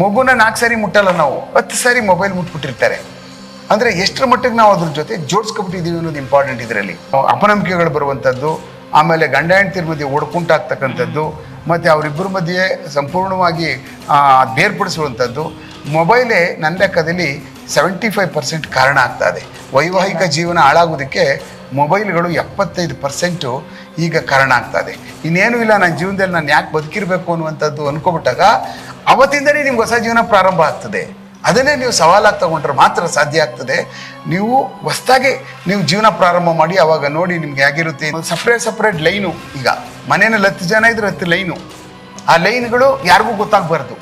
ಮಗುನ ನಾಲ್ಕು ಸಾರಿ ಮುಟ್ಟಲ್ಲ ನಾವು, ಹತ್ತು ಸಾರಿ ಮೊಬೈಲ್ ಮುಟ್ಬಿಟ್ಟಿರ್ತಾರೆ. ಅಂದರೆ ಎಷ್ಟರ ಮಟ್ಟಿಗೆ ನಾವು ಅದ್ರ ಜೊತೆ ಜೋಡಿಸ್ಕೊಬಿಟ್ಟಿದ್ದೀವಿ ಅನ್ನೋದು ಇಂಪಾರ್ಟೆಂಟ್ ಇದರಲ್ಲಿ. ಅಪನಂಬಿಕೆಗಳು ಬರುವಂಥದ್ದು, ಆಮೇಲೆ ಗಂಡ ಹೆಂಡತಿರ ಮಧ್ಯೆ ಒಡ್ಕುಂಟಾಗ್ತಕ್ಕಂಥದ್ದು ಮತ್ತು ಅವರಿಬ್ಬರ ಮಧ್ಯೆ ಸಂಪೂರ್ಣವಾಗಿ ಬೇರ್ಪಡಿಸುವಂಥದ್ದು. ಮೊಬೈಲೇ ನನ್ನ ಲೆಕ್ಕದಲ್ಲಿ ಸೆವೆಂಟಿ ಫೈವ್ ಪರ್ಸೆಂಟ್ ಕಾರಣ ಆಗ್ತಾ ಇದೆ. ವೈವಾಹಿಕ ಜೀವನ ಹಾಳಾಗೋದಕ್ಕೆ ಮೊಬೈಲ್ಗಳು ಎಪ್ಪತ್ತೈದು ಪರ್ಸೆಂಟು ಈಗ ಕಾರಣ ಆಗ್ತಾ ಇದೆ. ಇನ್ನೇನು ಇಲ್ಲ, ನನ್ನ ಜೀವನದಲ್ಲಿ ನಾನು ಯಾಕೆ ಬದುಕಿರಬೇಕು ಅನ್ನುವಂಥದ್ದು ಅನ್ಕೊಬಿಟ್ಟಾಗ ಅವತ್ತಿಂದಲೇ ನಿಮ್ಗೆ ಹೊಸ ಜೀವನ ಪ್ರಾರಂಭ ಆಗ್ತದೆ. ಅದನ್ನೇ ನೀವು ಸವಾಲಾಗಿ ತಗೊಂಡ್ರೆ ಮಾತ್ರ ಸಾಧ್ಯ ಆಗ್ತದೆ. ನೀವು ಹೊಸ್ದಾಗಿ ನೀವು ಜೀವನ ಪ್ರಾರಂಭ ಮಾಡಿ ಅವಾಗ ನೋಡಿ ನಿಮ್ಗೆ ಹೇಗಿರುತ್ತೆ. ಸಪ್ರೇಟ್ ಸಪ್ರೇಟ್ ಲೈನು ಈಗ. ಮನೇನಲ್ಲಿ ಹತ್ತು ಜನ ಇದ್ರೆ ಹತ್ತು ಲೈನು. ಆ ಲೈನ್ಗಳು ಯಾರಿಗೂ ಗೊತ್ತಾಗಬಾರ್ದು.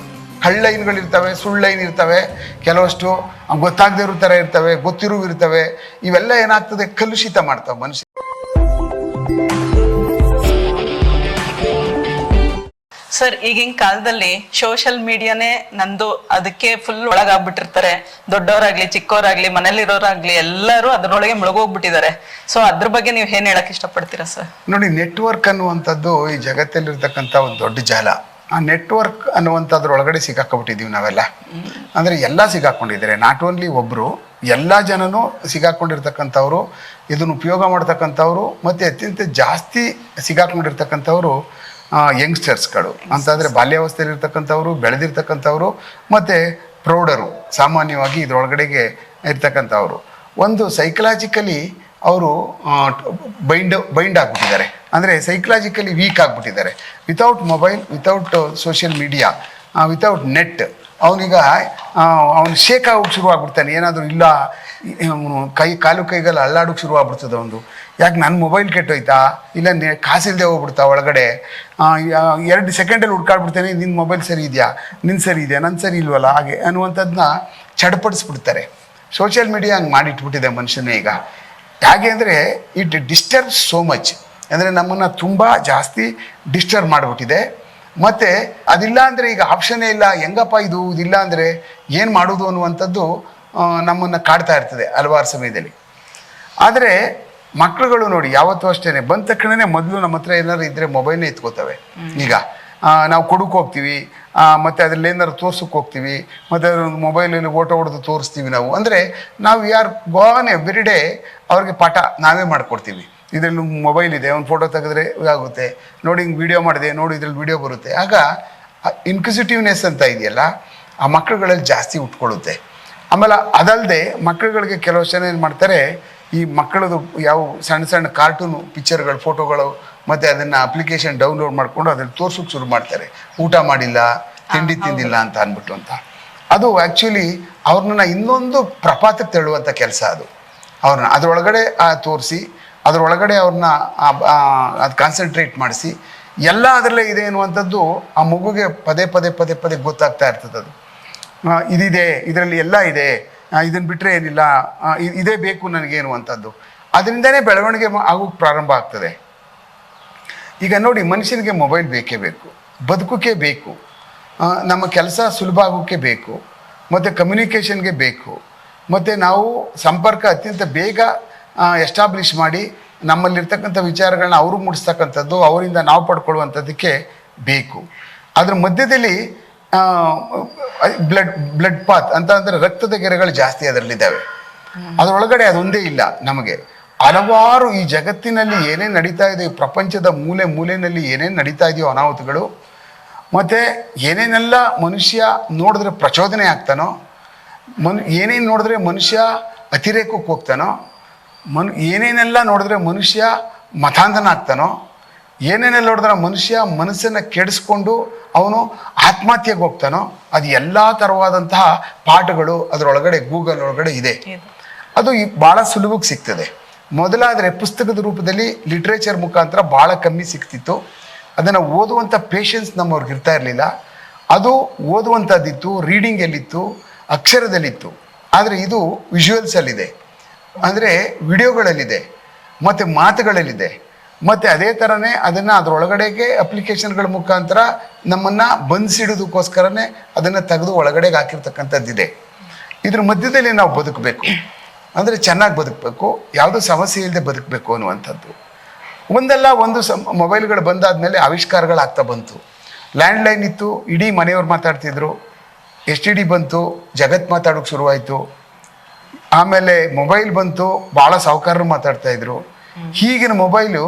ಕಳ್ಳ ಲೈನ್ಗಳು ಇರ್ತವೆ ಸುಳ್ಳು ಲೈನ್ ಇರ್ತವೆ ಕೆಲವಷ್ಟು ಗೊತ್ತಾಗದೇ ಇರೋ ಥರ ಇರ್ತವೆ ಗೊತ್ತಿರೋ ಇರ್ತವೆ ಇವೆಲ್ಲ ಏನಾಗ್ತದೆ? ಕಲುಷಿತ ಮಾಡ್ತವೆ ಮನುಷ್ಯ. ಸರ್ ಈಗಿನ ಕಾಲದಲ್ಲಿ ಸೋಷಿಯಲ್ ಮೀಡಿಯಾನೇ ನಂದು ಅದಕ್ಕೆ ಫುಲ್ ಒಳಗಾಗ್ಬಿಟ್ಟಿರ್ತಾರೆ. ದೊಡ್ಡವರಾಗ್ಲಿ ಚಿಕ್ಕವರಾಗ್ಲಿ ಮನೇಲಿರೋರಾಗ್ಲಿ ಎಲ್ಲರೂ ಅದರೊಳಗೆ ಮುಳುಗೋಗ್ಬಿಟ್ಟಿದ್ದಾರೆ. ಸೊ ಅದ್ರ ಬಗ್ಗೆ ನೀವು ಏನ್ ಹೇಳಕ್ ಇಷ್ಟಪಡ್ತೀರಾ ಸರ್? ನೋಡಿ ನೆಟ್ವರ್ಕ್ ಅನ್ನುವಂಥದ್ದು ಈ ಜಗತ್ತಲ್ಲಿರ್ತಕ್ಕಂಥ ಒಂದು ದೊಡ್ಡ ಜಾಲ. ಆ ನೆಟ್ವರ್ಕ್ ಅನ್ನುವಂಥದ್ರ ಒಳಗಡೆ ನಾವೆಲ್ಲ. ಅಂದರೆ ಎಲ್ಲ ಸಿಕ್ಕಾಕೊಂಡಿದ್ದಾರೆ ನಾಟ್ ಓನ್ಲಿ ಒಬ್ಬರು ಎಲ್ಲ ಜನನೂ ಸಿಗಾಕೊಂಡಿರ್ತಕ್ಕಂಥವ್ರು, ಇದನ್ನು ಉಪಯೋಗ ಮಾಡ್ತಕ್ಕಂಥವ್ರು, ಮತ್ತು ಅತ್ಯಂತ ಜಾಸ್ತಿ ಸಿಗಾಕೊಂಡಿರ್ತಕ್ಕಂಥವ್ರು ಯಂಗ್ಸ್ಟರ್ಸ್ಗಳು ಅಂತಂದರೆ ಬಾಲ್ಯಾವಸ್ಥೆಯಲ್ಲಿರ್ತಕ್ಕಂಥವ್ರು, ಬೆಳೆದಿರ್ತಕ್ಕಂಥವ್ರು, ಮತ್ತು ಪ್ರೌಢರು, ಸಾಮಾನ್ಯವಾಗಿ ಇದರೊಳಗಡೆಗೆ ಇರ್ತಕ್ಕಂಥವ್ರು. ಒಂದು ಸೈಕಲಾಜಿಕಲಿ ಅವರು ಬೈಂಡ್ ಬೈಂಡ್ ಆಗಿಬಿಟ್ಟಿದ್ದಾರೆ. ಅಂದರೆ psychologically weak ಆಗಿಬಿಟ್ಟಿದ್ದಾರೆ. Without mobile without social media without net ಅವನೀಗ ಅವನು ಶೇಕ್ ಆಗೋಕೆ ಶುರು ಆಗ್ಬಿಡ್ತಾನೆ. ಏನಾದರೂ ಇಲ್ಲ ಕೈ, ಕಾಲು ಕೈಗೆಲ್ಲ ಅಲ್ಲಾಡೋಕ್ಕೆ ಶುರು ಆಗ್ಬಿಡ್ತದೆ ಒಂದು ಯಾಕೆ ನನ್ನ ಮೊಬೈಲ್ ಕೆಟ್ಟೋಯ್ತಾ? ಇಲ್ಲ ನೆ ಕಾಸಿಲ್ಲದೆ ಹೋಗ್ಬಿಡ್ತಾ ಒಳಗಡೆ? ಎರಡು ಸೆಕೆಂಡಲ್ಲಿ ಹುಡ್ಕಾಡ್ಬಿಡ್ತಾನೆ ನಿನ್ನ ಮೊಬೈಲ್ ಸರಿ ಇದೆಯಾ? ನಿನ್ನ ಸರಿ ಇದೆಯಾ? ನನ್ನ ಸರಿ ಇಲ್ವಲ್ಲ? ಹಾಗೆ ಅನ್ನುವಂಥದ್ದನ್ನ ಚಡಪಡಿಸ್ಬಿಡ್ತಾರೆ. ಸೋಷಿಯಲ್ ಮೀಡಿಯಾ ಹಂಗೆ ಮಾಡಿಟ್ಬಿಟ್ಟಿದೆ ಮನುಷ್ಯನೇ ಈಗ. ಹೇಗೆ ಅಂದರೆ ಇಟ್ ಡಿಸ್ಟರ್ಬ್ ಸೋ ಮಚ್ ಅಂದರೆ ನಮ್ಮನ್ನು ತುಂಬ ಜಾಸ್ತಿ ಡಿಸ್ಟರ್ಬ್ ಮಾಡಿಬಿಟ್ಟಿದೆ. ಮತ್ತು ಅದಿಲ್ಲ ಅಂದರೆ ಈಗ ಆಪ್ಷನ್ನೇ ಇಲ್ಲ ಹೆಂಗಪ್ಪ ಇದು ಇದಿಲ್ಲ ಅಂದರೆ ಏನು ಮಾಡೋದು ಅನ್ನುವಂಥದ್ದು ನಮ್ಮನ್ನು ಕಾಡ್ತಾ ಇರ್ತದೆ ಹಲವಾರು ಸಮಯದಲ್ಲಿ. ಆದರೆ ಮಕ್ಕಳುಗಳು ನೋಡಿ ಯಾವತ್ತೂ ಅಷ್ಟೇ ಬಂದ ತಕ್ಷಣನೇ ಮೊದಲು ನಮ್ಮ ಹತ್ರ ಏನಾದ್ರು ಇದ್ದರೆ ಮೊಬೈಲ್ನೇ ಎತ್ಕೋತವೆ. ಈಗ ನಾವು ಕೊಡಕ್ಕೆ ಹೋಗ್ತೀವಿ ಮತ್ತು ಅದರಲ್ಲಿ ಏನಾದ್ರು ತೋರ್ಸಕ್ಕೆ ಹೋಗ್ತೀವಿ ಮತ್ತು ಅದ್ರ ಮೊಬೈಲಲ್ಲಿ ಓಟೋ ಹೊಡೆದು ತೋರಿಸ್ತೀವಿ ನಾವು. ಅಂದರೆ ನಾವು ಯಾರು ಗೋನ್ ಎವ್ರಿ ಡೇ ಅವ್ರಿಗೆ ಪಾಠ ನಾವೇ ಮಾಡಿಕೊಡ್ತೀವಿ. ಇದರಲ್ಲಿ ಮೊಬೈಲ್ ಇದೆ ಒಂದು ಫೋಟೋ ತೆಗೆದ್ರೆ ಆಗುತ್ತೆ ನೋಡಿ ಹಿಂಗೆ ವಿಡಿಯೋ ಮಾಡಿದೆ ನೋಡಿ ಇದ್ರಲ್ಲಿ ವೀಡಿಯೋ ಬರುತ್ತೆ. ಆಗ ಇನ್ಕ್ವಿಸಿಟಿವ್ನೆಸ್ ಅಂತ ಇದೆಯಲ್ಲ ಆ ಮಕ್ಕಳುಗಳಲ್ಲಿ ಜಾಸ್ತಿ ಉಟ್ಕೊಳ್ಳುತ್ತೆ. ಆಮೇಲೆ ಅದಲ್ಲದೆ ಮಕ್ಕಳುಗಳಿಗೆ ಕೆಲವು ಜನ ಏನು ಮಾಡ್ತಾರೆ ಈ ಮಕ್ಕಳದು ಯಾವ ಸಣ್ಣ ಸಣ್ಣ ಕಾರ್ಟೂನು ಪಿಕ್ಚರ್ಗಳು ಫೋಟೋಗಳು ಮತ್ತು ಅದನ್ನು ಅಪ್ಲಿಕೇಶನ್ ಡೌನ್ಲೋಡ್ ಮಾಡಿಕೊಂಡು ಅದನ್ನು ತೋರ್ಸೋಕೆ ಶುರು ಮಾಡ್ತಾರೆ. ಊಟ ಮಾಡಿಲ್ಲ ತಿಂಡಿ ತಿಂದಿಲ್ಲ ಅಂತ ಅಂದ್ಬಿಟ್ಟು ಅಂತ. ಅದು ಆ್ಯಕ್ಚುಲಿ ಅವ್ರನ್ನ ಇನ್ನೊಂದು ಪ್ರಪಾತಕ್ಕೆ ತಳ್ಳುವಂಥ ಕೆಲಸ ಅದು. ಅವ್ರನ್ನ ಅದರೊಳಗಡೆ ತೋರಿಸಿ ಅದರೊಳಗಡೆ ಅವ್ರನ್ನ ಅದು ಕಾನ್ಸಂಟ್ರೇಟ್ ಮಾಡಿಸಿ ಎಲ್ಲ ಅದರಲ್ಲೇ ಇದೆ ಅನ್ನುವಂಥದ್ದು ಆ ಮಗುಗೆ ಪದೇ ಪದೇ ಪದೇ ಪದೇ ಗೊತ್ತಾಗ್ತಾ ಇರ್ತದೆ ಅದು. ಇದಿದೆ, ಇದರಲ್ಲಿ ಎಲ್ಲ ಇದೆ ಇದನ್ನು ಬಿಟ್ಟರೆ ಏನಿಲ್ಲ ಇದೇ ಬೇಕು ನನಗೆ ಅನ್ನುವಂಥದ್ದು. ಅದರಿಂದನೇ ಬೆಳವಣಿಗೆ ಆಗೋಕೆ ಆಗೋಕ್ಕೆ ಪ್ರಾರಂಭ ಆಗ್ತದೆ. ಈಗ ನೋಡಿ ಮನುಷ್ಯನಿಗೆ ಮೊಬೈಲ್ ಬೇಕೇ ಬೇಕು, ಬದುಕೋಕೆ ಬೇಕು ನಮ್ಮ ಕೆಲಸ ಸುಲಭ ಆಗೋಕ್ಕೆ ಬೇಕು, ಮತ್ತು ಕಮ್ಯುನಿಕೇಷನ್ಗೆ ಬೇಕು, ಮತ್ತು ನಾವು ಸಂಪರ್ಕ ಅತ್ಯಂತ ಬೇಗ ಎಸ್ಟಾಬ್ಲಿಷ್ ಮಾಡಿ ನಮ್ಮಲ್ಲಿರ್ತಕ್ಕಂಥ ವಿಚಾರಗಳನ್ನ ಅವರು ಮುಡಿಸ್ತಕ್ಕಂಥದ್ದು, ಅವರಿಂದ ನಾವು ಪಡ್ಕೊಳ್ಳುವಂಥದ್ದಕ್ಕೆ ಬೇಕು. ಅದ್ರ ಮಧ್ಯದಲ್ಲಿ ಬ್ಲಡ್ ಬ್ಲಡ್ ಪಾತ್ ಅಂತ ಅಂದರೆ ರಕ್ತದ ಗೆರೆಗಳು ಜಾಸ್ತಿ ಅದರಲ್ಲಿದ್ದಾವೆ. ಅದರೊಳಗಡೆ ಅದೊಂದೇ ಇಲ್ಲ ನಮಗೆ. ಹಲವಾರು ಈ ಜಗತ್ತಿನಲ್ಲಿ ಏನೇನು ನಡೀತಾ ಇದೆ ಪ್ರಪಂಚದ ಮೂಲೆ ಮೂಲೆಯಲ್ಲಿ ಏನೇನು ನಡೀತಾ ಇದೆಯೋ ಅನಾಹುತಗಳು, ಮತ್ತು ಏನೇನೆಲ್ಲ ಮನುಷ್ಯ ನೋಡಿದ್ರೆ ಪ್ರಚೋದನೆ ಆಗ್ತಾನೋ, ಮನು, ಏನೇನು ನೋಡಿದ್ರೆ ಮನುಷ್ಯ ಅತಿರೇಕಕ್ಕೆ ಹೋಗ್ತಾನೋ ಮನ್ ಏನೇನೆಲ್ಲ ನೋಡಿದ್ರೆ ಮನುಷ್ಯ ಮತಾಂಧನ ಆಗ್ತಾನೋ ಏನೇನೆಲ್ಲ ನೋಡಿದ್ರೆ ಮನುಷ್ಯ ಮನಸ್ಸನ್ನು ಕೆಡಿಸ್ಕೊಂಡು ಅವನು ಆತ್ಮಹತ್ಯೆಗೆ ಹೋಗ್ತಾನೋ ಅದು ಎಲ್ಲ ಥರವಾದಂತಹ ಪಾಠಗಳು ಅದರೊಳಗಡೆ ಗೂಗಲ್ ಒಳಗಡೆ ಇದೆ. ಅದು ಭಾಳ ಸುಲಭಕ್ಕೆ ಸಿಗ್ತದೆ. ಮೊದಲಾದರೆ ಪುಸ್ತಕದ ರೂಪದಲ್ಲಿ ಲಿಟ್ರೇಚರ್ ಮುಖಾಂತರ ಭಾಳ ಕಮ್ಮಿ ಸಿಗ್ತಿತ್ತು. ಅದನ್ನು ಓದುವಂಥ ಪೇಷನ್ಸ್ ನಮ್ಮವ್ರಿಗೆ ಇರ್ತಾ ಇರಲಿಲ್ಲ. ಅದು ಓದುವಂಥದ್ದಿತ್ತು ರೀಡಿಂಗಲ್ಲಿತ್ತು ಅಕ್ಷರದಲ್ಲಿತ್ತು. ಆದರೆ ಇದು ವಿಜುವಲ್ಸಲ್ಲಿದೆ ಅಂದರೆ ವಿಡಿಯೋಗಳಲ್ಲಿದೆ, ಮತ್ತು ಮಾತುಗಳಲ್ಲಿದೆ, ಮತ್ತು ಅದೇ ಥರನೇ ಅದನ್ನು ಅದರೊಳಗಡೆಗೆ ಅಪ್ಲಿಕೇಶನ್ಗಳ ಮುಖಾಂತರ ನಮ್ಮನ್ನು ಬಂಧಿಸಿಡೋದಕ್ಕೋಸ್ಕರನೇ ಅದನ್ನು ತೆಗೆದು ಒಳಗಡೆಗೆ ಹಾಕಿರ್ತಕ್ಕಂಥದ್ದಿದೆ. ಇದ್ರ ಮಧ್ಯದಲ್ಲಿ ನಾವು ಬದುಕಬೇಕು. ಅಂದರೆ ಚೆನ್ನಾಗಿ ಬದುಕಬೇಕು, ಯಾವುದೂ ಸಮಸ್ಯೆ ಇಲ್ಲದೆ ಬದುಕಬೇಕು ಅನ್ನುವಂಥದ್ದು. ಒಂದಲ್ಲ ಒಂದು ಸಮ್ ಮೊಬೈಲ್ಗಳು ಬಂದಾದ್ಮೇಲೆ ಆವಿಷ್ಕಾರಗಳಾಗ್ತಾ ಬಂತು. ಲ್ಯಾಂಡ್ಲೈನ್ ಇತ್ತು, ಇಡೀ ಮನೆಯವ್ರು ಮಾತಾಡ್ತಿದ್ರು. ಎಸ್ ಟಿ ಡಿ ಬಂತು, ಜಗತ್ ಮಾತಾಡೋಕೆ ಶುರುವಾಯಿತು. ಆಮೇಲೆ ಮೊಬೈಲ್ ಬಂತು, ಭಾಳ ಸಾಹುಕಾರರು ಮಾತಾಡ್ತಾ ಇದ್ರು. ಈಗಿನ ಮೊಬೈಲು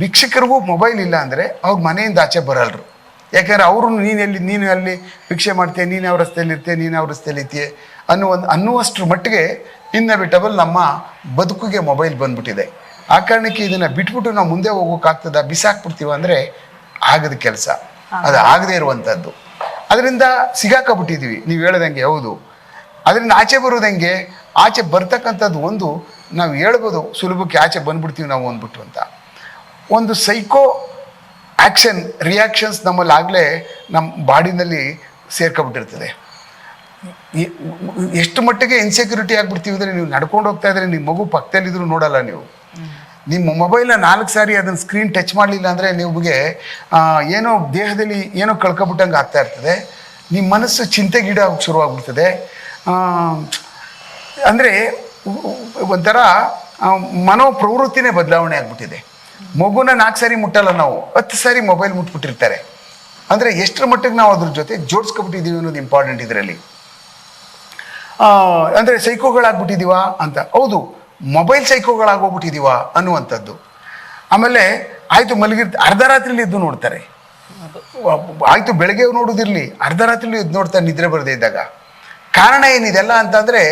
ಭಿಕ್ಷಕರಿಗೂ ಮೊಬೈಲ್ ಇಲ್ಲ ಅಂದರೆ ಅವ್ರ ಮನೆಯಿಂದ ಆಚೆ ಬರಲ್ರು. ಯಾಕಂದ್ರೆ ಅವರು ನೀನು ಎಲ್ಲಿ, ನೀನು ಅಲ್ಲಿ ಭಿಕ್ಷೆ ಮಾಡ್ತೀಯ, ನೀನು ಯಾವ ರಸ್ತೆಯಲ್ಲಿ ಇರ್ತೀಯ, ನೀನು ಯಾವ ರಸ್ತೆಯಲ್ಲಿ ಇರ್ತೀಯ ಅನ್ನೋ ಒಂದು ಅನ್ನುವಷ್ಟರ ಮಟ್ಟಿಗೆ ಇನ್ನೆಬಿಟಬಲ್ ನಮ್ಮ ಬದುಕಿಗೆ ಮೊಬೈಲ್ ಬಂದ್ಬಿಟ್ಟಿದೆ. ಆ ಕಾರಣಕ್ಕೆ ಇದನ್ನು ಬಿಟ್ಬಿಟ್ಟು ನಾವು ಮುಂದೆ ಹೋಗೋಕ್ಕಾಗ್ತದ ಬಿಸಾಕ್ಬಿಡ್ತೀವ ಅಂದ್ರೆ ಆಗದ ಕೆಲಸ. ಅದು ಆಗದೇ ಇರುವಂಥದ್ದು ಅದರಿಂದ ಸಿಗಾಕಬಿಟ್ಟಿದ್ದೀವಿ ನೀವು ಹೇಳ್ದಂಗೆ ಹೌದು. ಅದರಿಂದ ಆಚೆ ಬರೋದು ಹೆಂಗೆ? ಆಚೆ ಬರ್ತಕ್ಕಂಥದ್ದು ಒಂದು ನಾವು ಹೇಳ್ಬೋದು ಸುಲಭಕ್ಕೆ ಆಚೆ ಬಂದ್ಬಿಡ್ತೀವಿ ನಾವು ಅಂದ್ಬಿಟ್ಟು ಅಂತ. ಒಂದು ಸೈಕೋ ಆ್ಯಕ್ಷನ್ ರಿಯಾಕ್ಷನ್ಸ್ ನಮ್ಮಲ್ಲಿ ಆಗಲೇ ನಮ್ಮ ಬಾಡಿನಲ್ಲಿ ಸೇರ್ಕೊಬಿಟ್ಟಿರ್ತದೆ. ಎಷ್ಟು ಮಟ್ಟಿಗೆ ಇನ್ಸೆಕ್ಯೂರಿಟಿ ಆಗ್ಬಿಡ್ತೀವಿ ಅಂದರೆ ನೀವು ನಡ್ಕೊಂಡು ಹೋಗ್ತಾ ಇದ್ರೆ ನಿಮ್ಮ ಮಗು ಪಕ್ಕದಲ್ಲಿದ್ದರೂ ನೋಡಲ್ಲ ನೀವು. ನಿಮ್ಮ ಮೊಬೈಲ್ನ ನಾಲ್ಕು ಸಾರಿ ಅದನ್ನು ಸ್ಕ್ರೀನ್ ಟಚ್ ಮಾಡಲಿಲ್ಲ ಅಂದರೆ ನಿಮಗೆ ಏನೋ ದೇಹದಲ್ಲಿ ಏನೋ ಕಳ್ಕೊಬಿಟ್ಟಂಗೆ ಆಗ್ತಾ ಇರ್ತದೆ. ನಿಮ್ಮ ಮನಸ್ಸು ಚಿಂತೆಗೀಡಾಗಿ ಶುರುವಾಗ್ಬಿಡ್ತದೆ. ಅಂದರೆ ಒಂಥರ ಮನೋ ಪ್ರವೃತ್ತಿನೇ ಬದಲಾವಣೆ ಆಗ್ಬಿಟ್ಟಿದೆ. ಮಗುನ ನಾಲ್ಕು ಸಾರಿ ಮುಟ್ಟಲ್ಲ ನಾವು, ಹತ್ತು ಸಾರಿ ಮೊಬೈಲ್ ಮುಟ್ಬಿಟ್ಟಿರ್ತಾರೆ. ಅಂದರೆ ಎಷ್ಟರ ಮಟ್ಟಿಗೆ ನಾವು ಅದ್ರ ಜೊತೆ ಜೋಡಿಸ್ಕೊಬಿಟ್ಟಿದ್ದೀವಿ ಅನ್ನೋದು ಇಂಪಾರ್ಟೆಂಟ್ ಇದರಲ್ಲಿ. ಅಂದರೆ ಸೈಕೋಗಳಾಗ್ಬಿಟ್ಟಿದ್ದೀವಾ ಅಂತ. ಹೌದು ಮೊಬೈಲ್ ಸೈಕೋಗಳಾಗೋಗ್ಬಿಟ್ಟಿದ್ದೀವ ಅನ್ನುವಂಥದ್ದು. ಆಮೇಲೆ ಆಯಿತು ಮಲಗಿರ್, ಅರ್ಧ ರಾತ್ರಿಲಿ ಎದ್ದು ನೋಡ್ತಾರೆ. ಆಯಿತು ಬೆಳಗ್ಗೆ ನೋಡೋದಿರಲಿ, ಅರ್ಧ ರಾತ್ರಿಲಿ ಎದ್ದು ನೋಡ್ತಾರೆ ನಿದ್ರೆ ಬರದೇ ಇದ್ದಾಗ. ಕಾರಣ ಏನಿದೆಲ್ಲ ಅಂತಂದರೆ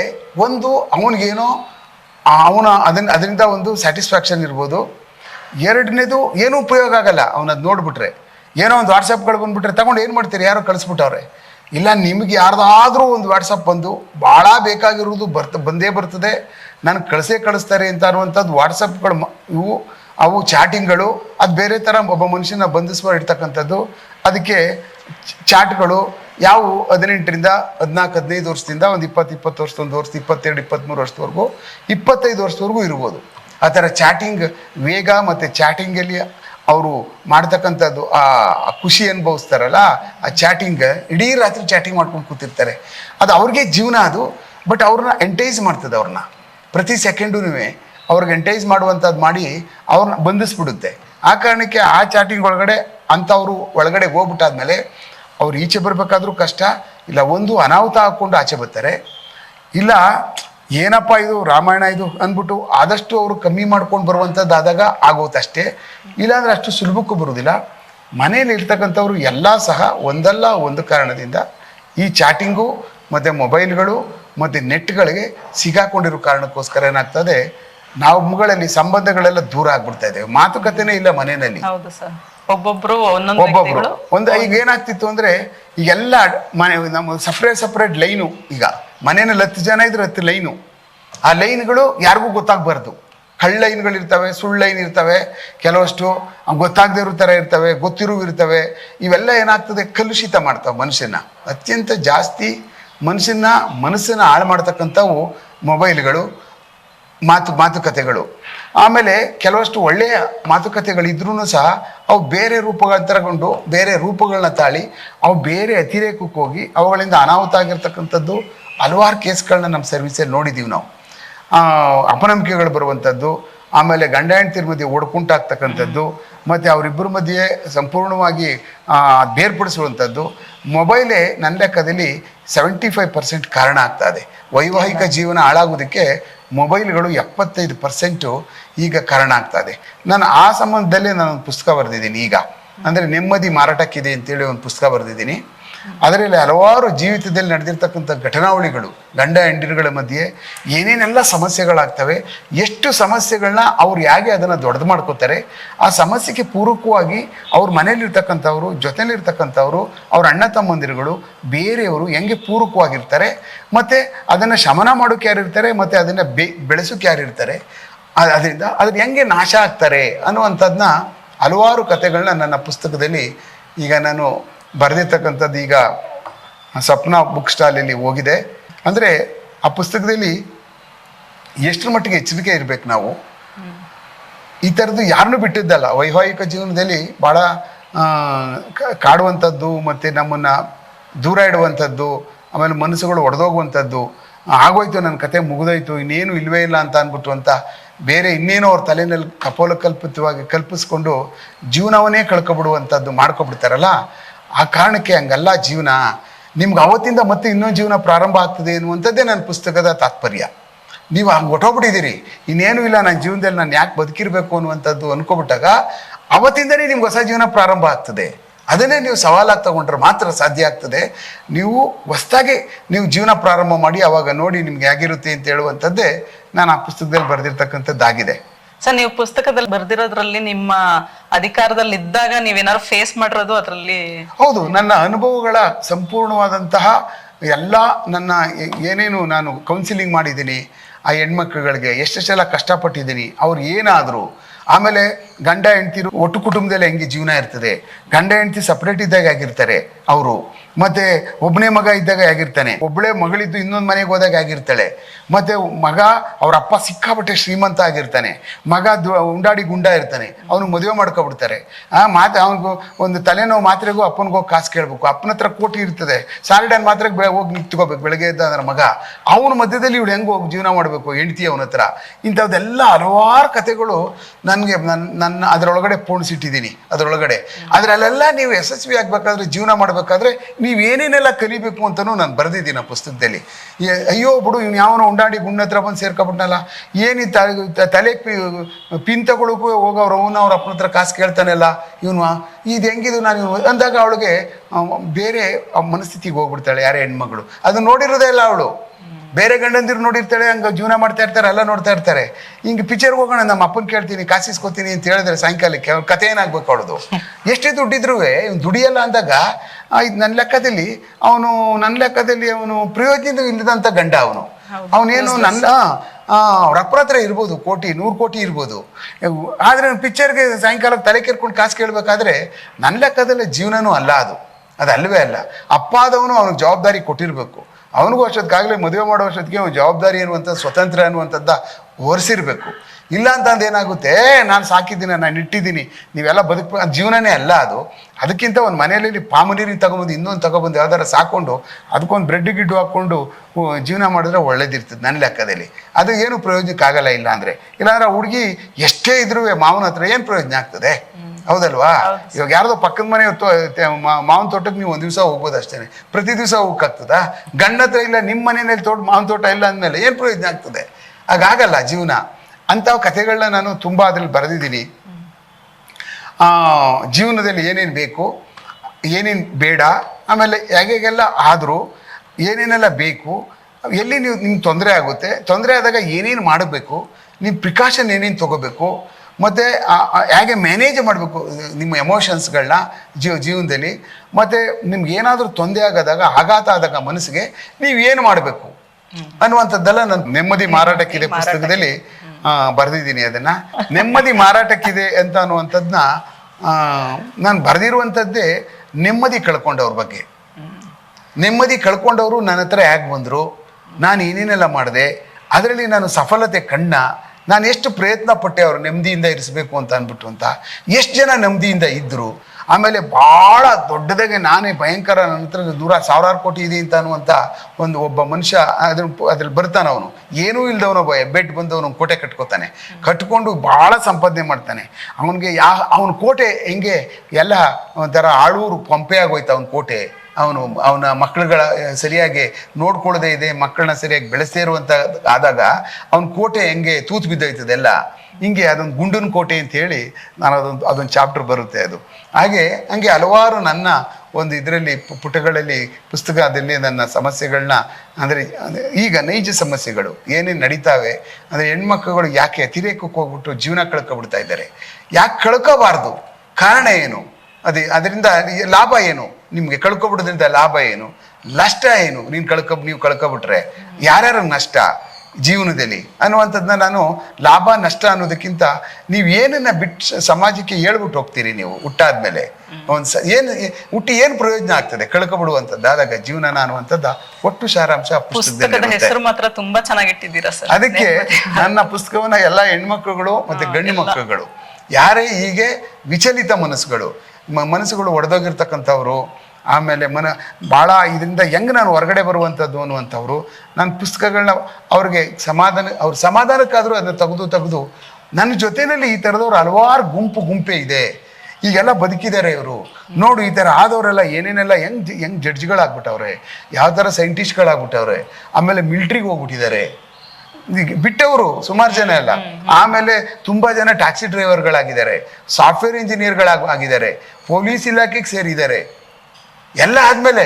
ಒಂದು ಅವನಿಗೇನೋ ಅವನ ಅದನ್ನ ಅದರಿಂದ ಒಂದು ಸ್ಯಾಟಿಸ್ಫ್ಯಾಕ್ಷನ್ ಇರ್ಬೋದು. ಎರಡನೇದು ಏನೂ ಉಪಯೋಗ ಆಗಲ್ಲ ಅವನದು ನೋಡಿಬಿಟ್ರೆ. ಏನೋ ಒಂದು ವಾಟ್ಸಪ್ಗಳು ಬಂದುಬಿಟ್ರೆ ತಗೊಂಡು ಏನು ಮಾಡ್ತೀರಿ? ಯಾರೋ ಕಳಿಸ್ಬಿಟ್ಟವ್ರೆ. ಇಲ್ಲ, ನಿಮಗೆ ಯಾರ್ದಾದ್ರೂ ಒಂದು ವಾಟ್ಸಪ್ ಬಂದು ಭಾಳ ಬೇಕಾಗಿರೋದು ಬರ್ತ, ಬಂದೇ ಬರ್ತದೆ. ನಾನು ಕಳಿಸೇ ಕಳಿಸ್ತಾರೆ ಅಂತ ಅನ್ನುವಂಥದ್ದು ವಾಟ್ಸಪ್ಗಳು ಮ, ಇವು, ಅವು ಚಾಟಿಂಗ್ಗಳು ಅದು ಬೇರೆ ಥರ ಒಬ್ಬ ಮನುಷ್ಯನ ಬಂಧಿಸುವ ಇರ್ತಕ್ಕಂಥದ್ದು. ಅದಕ್ಕೆ ಚಾಟ್ಗಳು ಯಾವು ಹದಿನೆಂಟರಿಂದ ಹದಿನಾಲ್ಕು, ಹದಿನೈದು ವರ್ಷದಿಂದ ಒಂದು ಇಪ್ಪತ್ತು ಇಪ್ಪತ್ತು ವರ್ಷದೊಂದು ವರ್ಷ, ಇಪ್ಪತ್ತೆರಡು ಇಪ್ಪತ್ತ್ಮೂರು ವರ್ಷದವರೆಗೂ ಇಪ್ಪತ್ತೈದು ವರ್ಷದವರೆಗೂ ಇರ್ಬೋದು. ಆ ಥರ ಚಾಟಿಂಗ್ ವೇಗ ಮತ್ತು ಚಾಟಿಂಗಲ್ಲಿ ಅವರು ಮಾಡ್ತಕ್ಕಂಥದ್ದು, ಆ ಖುಷಿ ಅನುಭವಿಸ್ತಾರಲ್ಲ, ಆ ಚಾಟಿಂಗ್ ಇಡೀ ರಾತ್ರಿ ಚಾಟಿಂಗ್ ಮಾಡ್ಕೊಂಡು ಕೂತಿರ್ತಾರೆ. ಅದು ಅವ್ರಿಗೆ ಜೀವನ ಅದು ಬಟ್ ಅವ್ರನ್ನ ಎಂಟೈಸ್ ಮಾಡ್ತದೆ ಅವ್ರನ್ನ. ಪ್ರತಿ ಸೆಕೆಂಡೂ ಅವ್ರಿಗೆ ಎಂಟೈಸ್ ಮಾಡುವಂಥದ್ದು ಮಾಡಿ ಅವ್ರನ್ನ ಬಂಧಿಸ್ಬಿಡುತ್ತೆ. ಆ ಕಾರಣಕ್ಕೆ ಆ ಚಾಟಿಂಗ್ ಒಳಗಡೆ ಅಂಥವ್ರು ಒಳಗಡೆ ಹೋಗ್ಬಿಟ್ಟಾದ್ಮೇಲೆ ಅವ್ರು ಈಚೆ ಬರಬೇಕಾದ್ರೂ ಕಷ್ಟ, ಇಲ್ಲ ಒಂದು ಅನಾಹುತ ಹಾಕ್ಕೊಂಡು ಆಚೆ ಬರ್ತಾರೆ. ಇಲ್ಲ, ಏನಪ್ಪ ಇದು ರಾಮಾಯಣ ಇದು ಅಂದ್ಬಿಟ್ಟು ಆದಷ್ಟು ಅವರು ಕಮ್ಮಿ ಮಾಡ್ಕೊಂಡು ಬರುವಂಥದ್ದಾದಾಗ ಆಗೋತಷ್ಟೇ ಇಲ್ಲಾಂದ್ರೆ ಅಷ್ಟು ಸುಲಭಕ್ಕೂ ಬರುವುದಿಲ್ಲ ಮನೆಯಲ್ಲಿ ಇರ್ತಕ್ಕಂಥವ್ರು ಎಲ್ಲ ಸಹ ಒಂದಲ್ಲ ಒಂದು ಕಾರಣದಿಂದ ಈ ಚಾಟಿಂಗು, ಮತ್ತು ಮೊಬೈಲ್ಗಳು, ಮತ್ತು ನೆಟ್ಗಳಿಗೆ ಸಿಗಾಕೊಂಡಿರೋ ಕಾರಣಕ್ಕೋಸ್ಕರ ಏನಾಗ್ತದೆ, ನಾವು ಮುಗಳಲ್ಲಿ ಸಂಬಂಧಗಳೆಲ್ಲ ದೂರ ಆಗ್ಬಿಡ್ತಾ ಇದ್ದೇವೆ ಮಾತುಕತೆನೇ ಇಲ್ಲ ಮನೆಯಲ್ಲಿ. ಒಬ್ಬೊಬ್ರು ಒಂದು ಈಗ ಏನಾಗ್ತಿತ್ತು ಅಂದ್ರೆ ಈಗೆಲ್ಲ ಮನೆ ನಮ್ಮ ಸಪ್ರೇಟ್ ಸಪ್ರೇಟ್ ಲೈನು ಈಗ. ಮನೆಯಲ್ಲಿ ಹತ್ತು ಜನ ಇದ್ರೆ ಹತ್ತು ಲೈನು ಆ ಲೈನ್ಗಳು ಯಾರಿಗೂ ಗೊತ್ತಾಗಬಾರ್ದು. ಕಳ್ಳ ಲೈನ್ಗಳು ಇರ್ತವೆ ಸುಳ್ಳು ಲೈನ್ ಇರ್ತವೆ ಕೆಲವಷ್ಟು ಗೊತ್ತಾಗದೇ ಇರೋ ಥರ ಇರ್ತವೆ ಗೊತ್ತಿರುವ ಇರ್ತವೆ. ಇವೆಲ್ಲ ಏನಾಗ್ತದೆ? ಕಲುಷಿತ ಮಾಡ್ತಾವೆ ಮನುಷ್ಯನ. ಅತ್ಯಂತ ಜಾಸ್ತಿ ಮನುಷ್ಯನ ಮನಸ್ಸನ್ನ ಹಾಳು ಮಾಡ್ತಕ್ಕಂಥವು ಮೊಬೈಲ್ಗಳು ಮಾತು ಮಾತುಕತೆಗಳು. ಆಮೇಲೆ ಕೆಲವಷ್ಟು ಒಳ್ಳೆಯ ಮಾತುಕತೆಗಳಿದ್ರೂ ಸಹ ಅವು ಬೇರೆ ರೂಪಾಂತರಗೊಂಡು ಬೇರೆ ರೂಪಗಳನ್ನ ತಾಳಿ ಅವು ಬೇರೆ ಅತಿರೇಕಕ್ಕೆ ಹೋಗಿ ಅವುಗಳಿಂದ ಅನಾಹುತ ಆಗಿರ್ತಕ್ಕಂಥದ್ದು ಹಲವಾರು ಕೇಸ್ಗಳನ್ನ ನಮ್ಮ ಸರ್ವಿಸಲ್ಲಿ ನೋಡಿದ್ದೀವಿ ನಾವು. ಅಪನಂಬಿಕೆಗಳು ಬರುವಂಥದ್ದು ಆಮೇಲೆ ಗಂಡ ಹೆಂಡತಿರ ಮಧ್ಯೆ ಓಡ್ಕುಂಟಾಗ್ತಕ್ಕಂಥದ್ದು ಮತ್ತು ಅವರಿಬ್ಬರ ಮಧ್ಯೆ ಸಂಪೂರ್ಣವಾಗಿ ಬೇರ್ಪಡಿಸುವಂಥದ್ದು ಮೊಬೈಲೇ ನನ್ನ ಲೆಕ್ಕದಲ್ಲಿ ಸೆವೆಂಟಿ ಫೈವ್ ಪರ್ಸೆಂಟ್ ಕಾರಣ ಆಗ್ತಾ ಇದೆ. ವೈವಾಹಿಕ ಜೀವನ ಹಾಳಾಗೋದಕ್ಕೆ ಮೊಬೈಲ್ಗಳು ಎಪ್ಪತ್ತೈದು ಪರ್ಸೆಂಟು ಈಗ ಕಾರಣ ಆಗ್ತಾ ಇದೆ ನಾನು ಆ ಸಂಬಂಧದಲ್ಲೇ ನಾನು ಒಂದು ಪುಸ್ತಕ ಬರೆದಿದ್ದೀನಿ ಈಗ. ಅಂದರೆ ನೆಮ್ಮದಿ ಮಾರಾಟಕ್ಕಿದೆ ಅಂತೇಳಿ ಒಂದು ಪುಸ್ತಕ ಬರೆದಿದ್ದೀನಿ. ಅದರಲ್ಲಿ ಹಲವಾರು ಜೀವಿತದಲ್ಲಿ ನಡೆದಿರ್ತಕ್ಕಂಥ ಘಟನಾವಳಿಗಳು, ಗಂಡ ಹೆಂಡಿರುಗಳ ಮಧ್ಯೆ ಏನೇನೆಲ್ಲ ಸಮಸ್ಯೆಗಳಾಗ್ತವೆ, ಎಷ್ಟು ಸಮಸ್ಯೆಗಳನ್ನ ಅವ್ರು ಹೇಗೆ ಅದನ್ನು ದೊಡ್ಡದು ಮಾಡ್ಕೋತಾರೆ, ಆ ಸಮಸ್ಯೆಗೆ ಪೂರಕವಾಗಿ ಅವ್ರ ಮನೇಲಿರ್ತಕ್ಕಂಥವ್ರು ಜೊತೆಲಿರ್ತಕ್ಕಂಥವ್ರು ಅವ್ರ ಅಣ್ಣ ತಮ್ಮಂದಿರುಗಳು, ಬೇರೆಯವರು ಹೆಂಗೆ ಪೂರಕವಾಗಿರ್ತಾರೆ, ಮತ್ತು ಅದನ್ನು ಶಮನ ಮಾಡೋಕೆ ಯಾರು ಇರ್ತಾರೆ, ಮತ್ತು ಅದನ್ನು ಬೆ, ಬೆಳೆಸೋಕೆ ಯಾರು ಇರ್ತಾರೆ ಅ- ಅದರಿಂದ ಅದ್ರ ಹೆಂಗೆ ನಾಶ ಆಗ್ತಾರೆ ಅನ್ನುವಂಥದ್ದನ್ನ ಹಲವಾರು ಕಥೆಗಳನ್ನ ನನ್ನ ಪುಸ್ತಕದಲ್ಲಿ ಈಗ ನಾನು ಬರೆದಿರ್ತಕ್ಕಂಥದ್ದು ಈಗ ಸಪ್ನ ಬುಕ್ ಸ್ಟಾಲಲ್ಲಿ ಹೋಗಿದೆ. ಅಂದರೆ ಆ ಪುಸ್ತಕದಲ್ಲಿ ಎಷ್ಟರ ಮಟ್ಟಿಗೆ ಎಚ್ಚರಿಕೆ ಇರಬೇಕು ನಾವು? ಈ ಥರದ್ದು ಯಾರನ್ನೂ ಬಿಟ್ಟಿದ್ದಲ್ಲ. ವೈವಾಹಿಕ ಜೀವನದಲ್ಲಿ ಭಾಳ ಕಾಡುವಂಥದ್ದು ಮತ್ತು ನಮ್ಮನ್ನು ದೂರ ಇಡುವಂಥದ್ದು, ಆಮೇಲೆ ಮನಸ್ಸುಗಳು ಒಡೆದೋಗುವಂಥದ್ದು ಆಗೋಯ್ತು, ನನ್ನ ಕತೆ ಮುಗಿದೋಯ್ತು, ಇನ್ನೇನು ಇಲ್ವೇ ಇಲ್ಲ ಅಂತ ಅಂದ್ಬಿಟ್ಟು ಅಂತ ಬೇರೆ ಇನ್ನೇನೋ ಅವ್ರ ತಲೆಯಲ್ಲಿ ಕಪೋಲ ಕಲ್ಪಿತವಾಗಿ ಕಲ್ಪಿಸ್ಕೊಂಡು ಜೀವನವನ್ನೇ ಕಳ್ಕೊಬಿಡುವಂಥದ್ದು ಮಾಡ್ಕೊಬಿಡ್ತಾರಲ್ಲ? ಆ ಕಾರಣಕ್ಕೆ ಹಂಗಲ್ಲ ಜೀವನ. ನಿಮ್ಗೆ ಅವತ್ತಿಂದ ಮತ್ತೆ ಇನ್ನೊಂದು ಜೀವನ ಪ್ರಾರಂಭ ಆಗ್ತದೆ ಎನ್ನುವಂಥದ್ದೇ ನನ್ನ ಪುಸ್ತಕದ ತಾತ್ಪರ್ಯ. ನೀವು ಹಂಗೆ ಹೊಟ್ಟೋಗ್ಬಿಟ್ಟಿದ್ದೀರಿ ಇನ್ನೇನು ಇಲ್ಲ, ನನ್ನ ಜೀವನದಲ್ಲಿ ನಾನು ಯಾಕೆ ಬದುಕಿರಬೇಕು ಅನ್ನುವಂಥದ್ದು ಅನ್ಕೊಬಿಟ್ಟಾಗ ಅವತ್ತಿಂದನೇ ನಿಮ್ಗೆ ಹೊಸ ಜೀವನ ಪ್ರಾರಂಭ ಆಗ್ತದೆ. ಅದನ್ನೇ ನೀವು ಸವಾಲಾಗಿ ತಗೊಂಡ್ರೆ ಮಾತ್ರ ಸಾಧ್ಯ ಆಗ್ತದೆ. ನೀವು ಹೊಸ್ದಾಗಿ ನೀವು ಜೀವನ ಪ್ರಾರಂಭ ಮಾಡಿ ಅವಾಗ ನೋಡಿ ನಿಮ್ಗೆ ಹೇಗಿರುತ್ತೆ ಅಂತ ಹೇಳುವಂಥದ್ದೇ ನಾನು ಆ ಪುಸ್ತಕದಲ್ಲಿ ಬರೆದಿರ್ತಕ್ಕಂಥದ್ದಾಗಿದೆ. ಸರ್, ನೀವು ಪುಸ್ತಕದಲ್ಲಿ ಬರ್ದಿರೋದ್ರಲ್ಲಿ ನಿಮ್ಮ ಅಧಿಕಾರದಲ್ಲಿ ಇದ್ದಾಗ ನೀವೇನಾದ್ರು ಫೇಸ್ ಮಾಡಿರೋದು ಅದರಲ್ಲಿ? ಹೌದು, ನನ್ನ ಅನುಭವಗಳ ಸಂಪೂರ್ಣವಾದಂತಹ ಎಲ್ಲ ನನ್ನ ಏನೇನು ನಾನು ಕೌನ್ಸಿಲಿಂಗ್ ಮಾಡಿದ್ದೀನಿ, ಆ ಹೆಣ್ಮಕ್ಳುಗಳಿಗೆ ಎಷ್ಟೆಷ್ಟೆಲ್ಲ ಕಷ್ಟಪಟ್ಟಿದ್ದೀನಿ, ಅವ್ರು ಏನಾದರೂ, ಆಮೇಲೆ ಗಂಡ ಹೆಂಡ್ತಿರು ಒಟ್ಟು ಕುಟುಂಬದಲ್ಲಿ ಹೆಂಗೆ ಜೀವನ ಇರ್ತದೆ, ಗಂಡ ಹೆಂಡ್ತಿ ಸಪ್ರೇಟ್ ಇದ್ದಾಗ ಆಗಿರ್ತಾರೆ, ಅವರು ಮತ್ತೆ ಒಬ್ಬನೇ ಮಗ ಇದ್ದಾಗ ಆಗಿರ್ತಾನೆ ಒಬ್ಬಳೇ ಮಗಳಿದ್ದು ಇನ್ನೊಂದು ಮನೆಗೆ ಹೋದಾಗ ಆಗಿರ್ತಾಳೆ ಮತ್ತೆ ಮಗ ಅವ್ರ ಅಪ್ಪ ಸಿಕ್ಕಾಪಟ್ಟೆ ಶ್ರೀಮಂತ ಆಗಿರ್ತಾನೆ. ಮಗ ಉಂಡಾಡಿ ಗುಂಡ ಇರ್ತಾನೆ. ಅವ್ನು ಮದುವೆ ಮಾಡ್ಕೊಬಿಡ್ತಾರೆ. ಆ ಮಾತು, ಅವನಿಗೂ ಒಂದು ತಲೆನೋವು ಮಾತ್ರೆಗೂ ಅಪ್ಪನಿಗೆ ಹೋಗಿ ಕಾಸು ಕೇಳಬೇಕು. ಅಪ್ಪನ ಹತ್ರ ಕೋಟಿ ಇರ್ತದೆ. ಸಾರಿಡನ್ ಮಾತ್ರೆಗೆ ಬೆ, ಹೋಗಿ ನಿಂತ್ಕೋಬೇಕು. ಬೆಳಗ್ಗೆ ಎದ್ದ ಅಂದ್ರೆ ಮಗ, ಅವನ ಮಧ್ಯದಲ್ಲಿ ಇವಳು ಹೆಂಗೆ ಹೋಗಿ ಜೀವನ ಮಾಡಬೇಕು? ಹೆಂಡತಿ ಅವನ ಹತ್ರ. ಇಂಥದ್ದೆಲ್ಲ ಹಲವಾರು ಕಥೆಗಳು ನನಗೆ ನನ್ನ ನನ್ನ ಅದರೊಳಗಡೆ ಪೋಣಿಸಿಟ್ಟಿದ್ದೀನಿ. ಅದರೊಳಗಡೆ. ಅದರಲ್ಲೆಲ್ಲ ನೀವು ಯಶಸ್ವಿ ಆಗಬೇಕಾದ್ರೆ, ಜೀವನ ಮಾಡಬೇಕಾದ್ರೆ ನೀವು ಏನೇನೆಲ್ಲ ಕಲಿಬೇಕು ಅಂತಲೂ ನಾನು ಬರೆದಿದ್ದೀನಿ ಆ ಪುಸ್ತಕದಲ್ಲಿ. ಅಯ್ಯೋ, ಬಿಡು, ಇವ್ನು ಯಾವನೋ ಉಂಡಾಡಿ ಗುಂಡ ಹತ್ರ ಬಂದು ಸೇರ್ಕೊಬಿಟ್ನಲ್ಲ. ಏನಿ ತಲೆ ಪಿನ್ ತಗೊಳಕ್ಕೂ ಹೋಗೋರು ಅವನು ಅವ್ರ ಅಪ್ಪನ ಹತ್ರ ಕಾಸು ಕೇಳ್ತಾನೆಲ್ಲ, ಇವನು ಇದು ಹೆಂಗಿದು ನಾನು ಅಂದಾಗ ಅವಳಿಗೆ ಬೇರೆ ಮನಸ್ಥಿತಿಗೆ ಹೋಗ್ಬಿಡ್ತಾಳೆ, ಯಾರೇ ಹೆಣ್ಮಗಳು. ಅದು ನೋಡಿರೋದೇ ಇಲ್ಲ ಅವಳು. ಬೇರೆ ಗಂಡಂದಿರು ನೋಡಿರ್ತಾಳೆ ಹಂಗೆ ಜೀವನ ಮಾಡ್ತಾ ಇರ್ತಾರೆ ಎಲ್ಲ ನೋಡ್ತಾ ಇರ್ತಾರೆ. ಹಿಂಗೆ ಪಿಕ್ಚರ್ಗೆ ಹೋಗೋಣ ನಮ್ಮ ಅಪ್ಪನ ಕೇಳ್ತೀನಿ ಕಾಸಿಸ್ಕೋತೀನಿ ಅಂತ ಹೇಳಿದ್ರೆ ಸಾಯಂಕಾಲಕ್ಕೆ ಅವ್ರ ಕಥೆ ಏನಾಗ್ಬೇಕು ಅವಳದು? ಎಷ್ಟೇ ದುಡ್ಡಿದ್ರು ಇವ್ನು ದುಡಿಯಲ್ಲ ಅಂದಾಗ ಇದು ನನ್ನ ಲೆಕ್ಕದಲ್ಲಿ ಅವನು ನನ್ನ ಲೆಕ್ಕದಲ್ಲಿ ಅವನು ಪ್ರಯೋಜನ ಇಲ್ಲದಂಥ ಗಂಡ ಅವನು. ಅವನೇನು ನನ್ನ ಅವ್ರ ಅಪ್ಪರ ಹತ್ರ ಇರ್ಬೋದು ಕೋಟಿ ನೂರು ಕೋಟಿ ಇರ್ಬೋದು. ಆದರೆ ಪಿಕ್ಚರ್ಗೆ ಸಾಯಂಕಾಲ ತಲೆ ಕೆರ್ಕೊಂಡು ಕಾಸು ಕೇಳಬೇಕಾದ್ರೆ ನನ್ನ ಲೆಕ್ಕದಲ್ಲಿ ಜೀವನನೂ ಅಲ್ಲ ಅದು. ಅದು ಅಲ್ವೇ ಅಲ್ಲ. ಅಪ್ಪ ಆದವನು ಅವನಿಗೆ ಜವಾಬ್ದಾರಿ ಕೊಟ್ಟಿರಬೇಕು. ಅವನಿಗೂ ಅಷ್ಟೊತ್ತಿಗಾಗಲೇ ಮದುವೆ ಮಾಡೋ ಅಷ್ಟೊತ್ತಿಗೆ ಜವಾಬ್ದಾರಿ ಅನ್ನುವಂಥ ಸ್ವತಂತ್ರ ಅನ್ನುವಂಥದ್ದ ಒರೆಸಿರ್ಬೇಕು ಇಲ್ಲ ಅಂತಂದು ಏನಾಗುತ್ತೆ ನಾನು ಸಾಕಿದ್ದೀನಿ, ನಾನು ಇಟ್ಟಿದ್ದೀನಿ, ನೀವೆಲ್ಲ ಬದುಕು ಜೀವನನೇ ಅಲ್ಲ ಅದು. ಅದಕ್ಕಿಂತ ಒಂದು ಮನೆಯಲ್ಲಿ ಪಾಮು ನೀರಿನ ತಗೊಂಬಂದು, ಇನ್ನೊಂದು ತಗೊಬಂದು ಯಾವ್ದಾರು ಸಾಕೊಂಡು ಅದಕ್ಕೊಂದು ಬ್ರೆಡ್ ಗಿಡ್ಡು ಹಾಕ್ಕೊಂಡು ಜೀವನ ಮಾಡಿದ್ರೆ ಒಳ್ಳೇದಿರ್ತದೆ ನನ್ನ ಲೆಕ್ಕದಲ್ಲಿ. ಅದು ಏನು ಪ್ರಯೋಜನಕ್ಕಾಗಲ್ಲ ಇಲ್ಲ ಅಂದರೆ. ಇಲ್ಲಾಂದ್ರೆ ಹುಡುಗಿ ಎಷ್ಟೇ ಇದ್ರೂ ಮಾವನ ಹತ್ರ ಏನು ಪ್ರಯೋಜನ ಆಗ್ತದೆ? ಹೌದಲ್ವಾ? ಇವಾಗ ಯಾರ್ದೋ ಪಕ್ಕದ ಮನೆ ಮಾವಿನ ತೋಟಕ್ಕೆ ನೀವು ಒಂದು ದಿವಸ ಹೋಗ್ಬೋದು ಅಷ್ಟೇ ಪ್ರತಿ ದಿವಸ ಹೋಗಕ್ಕಾಗ್ತದಾ ಗಂಡ ಹತ್ರ ಇಲ್ಲ ನಿಮ್ಮ ಮನೆಯಲ್ಲಿ ತೋಟ ಮಾವನ ತೋಟ ಇಲ್ಲ ಅಂದಮೇಲೆ ಏನು ಪ್ರಯೋಜನ ಆಗ್ತದೆ? ಹಾಗಾಗಲ್ಲ ಜೀವನ. ಅಂಥ ಕಥೆಗಳನ್ನ ನಾನು ತುಂಬಾ ಅದ್ರಲ್ಲಿ ಬರೆದಿದ್ದೀನಿ. ಆ, ಜೀವನದಲ್ಲಿ ಏನೇನು ಬೇಕು ಏನೇನು ಬೇಡ ಆಮೇಲೆ ಹೇಗೆಲ್ಲ ಆದರೂ ಏನೇನೆಲ್ಲ ಬೇಕು ಎಲ್ಲಿ ನೀವು ನಿಮ್ಗೆ ತೊಂದರೆ ಆಗುತ್ತೆ ತೊಂದರೆ ಆದಾಗ ಏನೇನು ಮಾಡಬೇಕು ನಿಮ್ಮ ಪ್ರಿಕಾಷನ್ ಏನೇನು ತೊಗೋಬೇಕು ಮತ್ತು ಹೇಗೆ ಮ್ಯಾನೇಜ್ ಮಾಡಬೇಕು ನಿಮ್ಮ ಎಮೋಷನ್ಸ್ಗಳನ್ನ ಜೀವ ಜೀವನದಲ್ಲಿ ಮತ್ತು ನಿಮ್ಗೆ ಏನಾದರೂ ತೊಂದರೆ ಆಗದಾಗ ಆಘಾತ ಆದಾಗ ಮನಸ್ಸಿಗೆ ನೀವು ಏನು ಮಾಡಬೇಕು? ಅನ್ನುವಂಥದ್ದೆಲ್ಲ ನಾನು ನೆಮ್ಮದಿ ಮಾರಾಟಕ್ಕಿದೆ ಪುಸ್ತಕದಲ್ಲಿ ಬರೆದಿದ್ದೀನಿ ಅದನ್ನ. ನೆಮ್ಮದಿ ಮಾರಾಟಕ್ಕಿದೆ ಅಂತ ಅನ್ನುವಂಥದ್ದನ್ನ ನಾನು ಬರೆದಿರುವಂಥದ್ದೇ ನೆಮ್ಮದಿ ಕಳ್ಕೊಂಡವ್ರ ಬಗ್ಗೆ. ನೆಮ್ಮದಿ ಕಳ್ಕೊಂಡವರು ನನ್ನ ಹತ್ರ ಯಾಕೆ ಬಂದರು ನಾನು ಏನೇನೆಲ್ಲ ಮಾಡಿದೆ ಅದರಲ್ಲಿ ನಾನು ಸಫಲತೆ ಕಣ್ಣ ನಾನು ಎಷ್ಟು ಪ್ರಯತ್ನ ಪಟ್ಟೆ ಅವರು ನೆಮ್ಮದಿಯಿಂದ ಇರಿಸಬೇಕು ಅಂತ ಅಂದ್ಬಿಟ್ಟು ಅಂತ, ಎಷ್ಟು ಜನ ನೆಮ್ಮದಿಯಿಂದ ಇದ್ದರು ಆಮೇಲೆ ಭಾಳ ದೊಡ್ಡದಾಗೆ ನಾನೇ ಭಯಂಕರ ನನ್ನ ಹತ್ರ ನೂರ ಸಾವಿರಾರು ಕೋಟಿ ಇದೆ ಅಂತ ಅನ್ನುವಂಥ ಒಂದು ಒಬ್ಬ ಮನುಷ್ಯ ಅದ್ರ ಅದ್ರಲ್ಲಿ ಬರ್ತಾನೆ ಅವನು. ಏನೂ ಇಲ್ದವನೊಬ್ಬ ಬೆಡ್ ಬಂದವನು ಕೋಟೆ ಕಟ್ಕೋತಾನೆ. ಕಟ್ಕೊಂಡು ಭಾಳ ಸಂಪಾದನೆ ಮಾಡ್ತಾನೆ. ಅವನಿಗೆ ಯಾ, ಅವನ ಕೋಟೆ ಹೆಂಗೆ, ಎಲ್ಲ ಒಂಥರ ಆಳೂರು ಪಂಪೆ ಆಗೋಯ್ತು ಅವನ ಕೋಟೆ. ಅವನು, ಅವನ ಮಕ್ಕಳುಗಳ ಸರಿಯಾಗಿ ನೋಡ್ಕೊಳ್ಳದೆ ಇದೆ, ಮಕ್ಕಳನ್ನ ಸರಿಯಾಗಿ ಬೆಳೆಸದೇ ಇರುವಂತ ಆದಾಗ ಅವನ ಕೋಟೆ ಹೆಂಗೆ ತೂತು ಬಿದ್ದೋಯ್ತದೆ ಎಲ್ಲ. ಹಿಂಗೆ ಅದೊಂದು ಗುಂಡನ ಕೋಟೆ ಅಂತ ಹೇಳಿ ನಾನು ಅದೊಂದು ಅದೊಂದು ಚಾಪ್ಟರ್ ಬರುತ್ತೆ ಅದು. ಹಾಗೆ, ಹಂಗೆ ಹಲವಾರು ನನ್ನ ಒಂದು ಇದರಲ್ಲಿ ಪುಟಗಳಲ್ಲಿ, ಪುಸ್ತಕದಲ್ಲಿ ನನ್ನ ಸಮಸ್ಯೆಗಳನ್ನ ಅಂದರೆ ಈಗ ನೈಜ ಸಮಸ್ಯೆಗಳು ಏನೇನು ನಡೀತಾವೆ, ಅಂದರೆ ಹೆಣ್ಮಕ್ಳುಗಳು ಯಾಕೆ ಅತಿರೇಕಕ್ಕೆ ಹೋಗ್ಬಿಟ್ಟು ಜೀವನ ಕಳ್ಕೊಬಿಡ್ತಾ ಇದ್ದಾರೆ. ಯಾಕೆ ಕಳ್ಕೋಬಾರ್ದು? ಕಾರಣ ಏನು? ಅದೇ, ಅದರಿಂದ ಲಾಭ ಏನು? ನಿಮಗೆ ಕಳ್ಕೊಬಿಡೋದ್ರಿಂದ ಲಾಭ ಏನು? ನಷ್ಟ ಏನು? ನೀನು ಕಳ್ಕೊ ನೀವು ಕಳ್ಕೊಬಿಟ್ರೆ ಯಾರ್ಯಾರ ನಷ್ಟ? ಜೀವನದಲ್ಲಿ ಅನ್ನುವಂಥದ್ದನ್ನ ನಾನು ಲಾಭ ನಷ್ಟ ಅನ್ನೋದಕ್ಕಿಂತ ನೀವು ಏನನ್ನ ಬಿಟ್ಟು ಸಮಾಜಕ್ಕೆ ಹೇಳ್ಬಿಟ್ಟು ಹೋಗ್ತೀರಿ ನೀವು ಹುಟ್ಟಾದ್ಮೇಲೆ. ಒಂದು ಸ ಏನು ಹುಟ್ಟಿ ಏನು ಪ್ರಯೋಜನ ಆಗ್ತದೆ? ಕಳ್ಕೊಬಿಡುವಂಥದ್ದು. ಆದಾಗ ಜೀವನ ಅನ್ನುವಂಥದ್ದು ಒಟ್ಟು ಸಾರಾಂಶ ಪುಸ್ತಕದ ಹೆಸರು ಮಾತ್ರ ತುಂಬಾ ಚೆನ್ನಾಗಿಟ್ಟಿದ್ದೀರಾ ಸರ್? ಅದಕ್ಕೆ ನನ್ನ ಪುಸ್ತಕವನ್ನ ಎಲ್ಲ ಹೆಣ್ಮಕ್ಳುಗಳು ಮತ್ತೆ ಗಂಡು ಮಕ್ಕಳುಗಳು ಯಾರೇ ಹೀಗೆ ವಿಚಲಿತ ಮನಸ್ಸುಗಳು ಮನಸ್ಸುಗಳು ಒಡೆದೋಗಿರ್ತಕ್ಕಂಥವ್ರು ಆಮೇಲೆ ಮನ ಭಾಳ ಇದರಿಂದ ಹೆಂಗೆ ನಾನು ಹೊರಗಡೆ ಬರುವಂಥದ್ದು ಅನ್ನುವಂಥವ್ರು, ನನ್ನ ಪುಸ್ತಕಗಳನ್ನ ಅವ್ರಿಗೆ ಸಮಾಧಾನ, ಅವ್ರ ಸಮಾಧಾನಕ್ಕಾದರೂ ಅದನ್ನು ತೆಗೆದು ತೆಗೆದು, ನನ್ನ ಜೊತೆಯಲ್ಲಿ ಈ ಥರದವ್ರು ಹಲವಾರು ಗುಂಪು ಗುಂಪೇ ಇದೆ. ಈಗೆಲ್ಲ ಬದುಕಿದ್ದಾರೆ ಇವರು. ನೋಡು, ಈ ಥರ ಆದವರೆಲ್ಲ ಏನೇನೆಲ್ಲ ಹೆಂಗ್ ಹೆಂಗ್ ಜಡ್ಜ್ಗಳಾಗ್ಬಿಟ್ಟವ್ರೆ, ಯಾವ ಥರ ಸೈಂಟಿಸ್ಟ್ಗಳಾಗ್ಬಿಟ್ಟವ್ರೆ, ಆಮೇಲೆ ಮಿಲ್ಟ್ರಿಗೆ ಹೋಗ್ಬಿಟ್ಟಿದ್ದಾರೆ. ಬಿಟ್ಟವರು ಸುಮಾರು ಜನ ಎಲ್ಲ. ಆಮೇಲೆ ತುಂಬಾ ಜನ ಟ್ಯಾಕ್ಸಿ ಡ್ರೈವರ್ಗಳಾಗಿದ್ದಾರೆ, ಸಾಫ್ಟ್ವೇರ್ ಇಂಜಿನಿಯರ್ಗಳಾಗಿ, ಆಗಿದ್ದಾರೆ, ಪೊಲೀಸ್ ಇಲಾಖೆಗೆ ಸೇರಿದ್ದಾರೆ. ಎಲ್ಲ ಆದಮೇಲೆ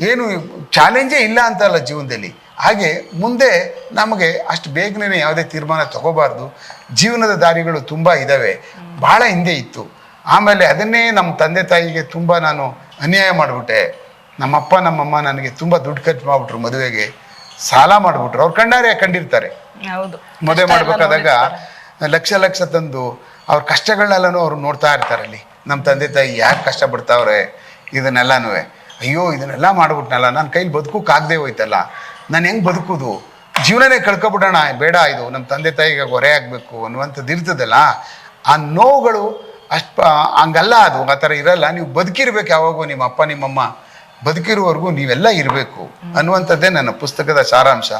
ಏನು ಚಾಲೆಂಜೇ ಇಲ್ಲ ಅಂತಲ್ಲ ಜೀವನದಲ್ಲಿ. ಹಾಗೆ ಮುಂದೆ ನಮಗೆ ಅಷ್ಟು ಬೇಗನೆ ಯಾವುದೇ ತೀರ್ಮಾನ ತಗೋಬಾರ್ದು. ಜೀವನದ ದಾರಿಗಳು ತುಂಬ ಇದ್ದಾವೆ ಬಹಳ ಹಿಂದೆ ಇತ್ತು. ಆಮೇಲೆ ಅದನ್ನೇ ನಮ್ಮ ತಂದೆ ತಾಯಿಗೆ ತುಂಬ ನಾನು ಅನ್ಯಾಯ ಮಾಡಿಬಿಟ್ಟೆ. ನಮ್ಮಪ್ಪ ನಮ್ಮಮ್ಮ ನನಗೆ ತುಂಬ ದುಡ್ಡು ಖರ್ಚು ಮಾಡಿಬಿಟ್ರು ಮದುವೆಗೆ. ಸಾಲ ಮಾಡಿಬಿಟ್ರು. ಅವ್ರು ಕಣ್ಣಾರೆ ಕಂಡಿರ್ತಾರೆ. ಹೌದು. ಮದುವೆ ಮಾಡಬೇಕಾದಾಗ ಮಾಡ್ಬೇಕಾದಾಗ ಲಕ್ಷ ಲಕ್ಷ ತಂದು ಅವ್ರ ಕಷ್ಟಗಳನ್ನೆಲ್ಲನೂ ಅವ್ರು ನೋಡ್ತಾ ಇರ್ತಾರೆ ಅಲ್ಲಿ ನಮ್ಮ ತಂದೆ ತಾಯಿ ಯಾಕೆ ಕಷ್ಟಪಡ್ತಾವ್ರೆ? ಇದನ್ನೆಲ್ಲನೂ ಅಯ್ಯೋ, ಇದನ್ನೆಲ್ಲ ಮಾಡ್ಬಿಟ್ನಲ್ಲ ನನ್ನ ಕೈಲಿ ಬದುಕೋಕ್ಕಾಗದೆ ಹೋಯ್ತಲ್ಲ. ನಾನು ಹೆಂಗೆ ಬದುಕೋದು? ಜೀವನನೇ ಕಳ್ಕೊಬಿಡೋಣ, ಬೇಡ ಇದು. ನಮ್ಮ ತಂದೆ ತಾಯಿಗೆ ಹೊರೆ ಆಗಬೇಕು ಅನ್ನುವಂಥದ್ದು ಇರ್ತದಲ್ಲ. ಆ ನೋವುಗಳು ಅಷ್ಟು ಹಂಗಲ್ಲ ಅದು. ಆ ಥರ ಇರಲ್ಲ. ನೀವು ಬದುಕಿರ್ಬೇಕು ಯಾವಾಗೂ ನಿಮ್ಮ ಅಪ್ಪ, ನಿಮ್ಮಮ್ಮ. ಬದುಕಿರುವವರೆಗೂ ನೀವೆಲ್ಲ ಇರಬೇಕು ಅನ್ನುವಂಥದ್ದೇ ನನ್ನ ಪುಸ್ತಕದ ಸಾರಾಂಶ.